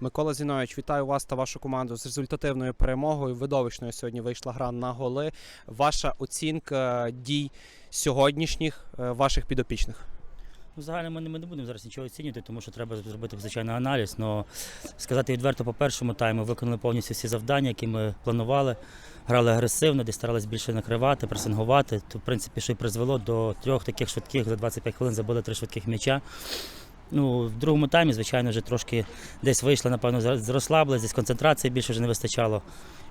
Микола Зінович, вітаю вас та вашу команду з результативною перемогою. Видовищною сьогодні вийшла гра на голи. Ваша оцінка дій сьогоднішніх е, ваших підопічних. Ну, загально ми не, будемо зараз нічого оцінювати, тому що треба зробити звичайно аналіз. Но сказати відверто, по першому тайму виконали повністю всі завдання, які ми планували. Грали агресивно, десь старалися більше накривати, пресингувати. То, в принципі, що й призвело до трьох таких швидких за 25 хвилин забили три швидких м'яча. Ну, в другому таймі, звичайно, вже трошки десь вийшла, напевно, зра- десь концентрації більше вже не вистачало.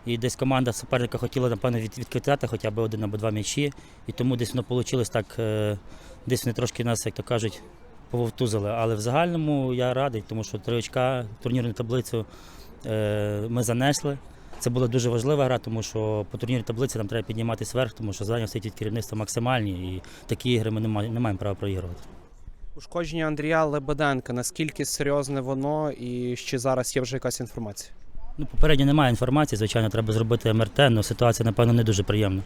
І десь команда суперника хотіла, напевно, від, відкидати хоча б один або два м'ячі. І тому десь воно вийшло так, е, десь вони трошки нас, як то кажуть, пововтузили. Але в загальному я радий, тому що три очка, турнірну таблицю е, ми занесли. Це була дуже важлива гра, тому що по турнірній таблиці нам треба підніматися вверх, тому що завдання стоїть від керівництва максимальні, і такі ігри ми не маємо права проігрувати. Ушкодження Андрія Лебеденка. Наскільки серйозне воно і ще зараз є вже якась інформація? Ну, попередньо немає інформації, звичайно, треба зробити МРТ, але ситуація, напевно, не дуже приємна.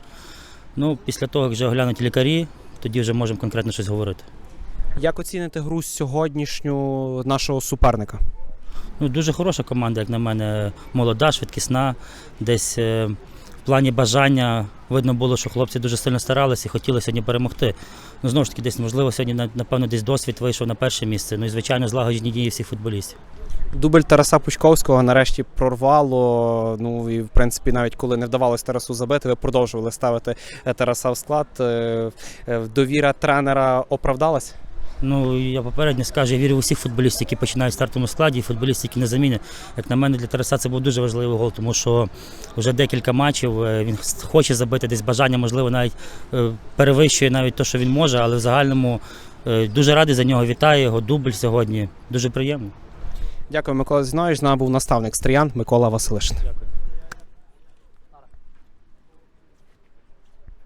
Ну, після того, як вже оглянуть лікарі, тоді вже можемо конкретно щось говорити. Як оціните гру сьогоднішню нашого суперника? Ну, дуже хороша команда, як на мене, молода, швидкісна. Десь е, в плані бажання видно було, що хлопці дуже сильно старалися і хотіли сьогодні перемогти. Ну, знову ж таки, десь, можливо, сьогодні, напевно, десь досвід вийшов на перше місце. Ну і, звичайно, злагоджені дії всіх футболістів. Дубль Тараса Пучковського нарешті прорвало. Ну і в принципі, навіть коли не вдавалося Тарасу забити, ви продовжували ставити е, Тараса в склад. Е, е, Довіра тренера оправдалась? Ну, я попередньо скажу, я вірю в усіх футболістів, які починають в стартовому складі, і футболістів, які на заміні. Як на мене, для Тараса це був дуже важливий гол, тому що вже декілька матчів е, він хоче забити, десь бажання, можливо, навіть е, перевищує навіть те, що він може, але в загальному е, дуже радий за нього. Вітаю його. Дубль сьогодні. Дуже приємно. Дякую, Микола Зінович. З нами був наставник Стріян Микола Василишин.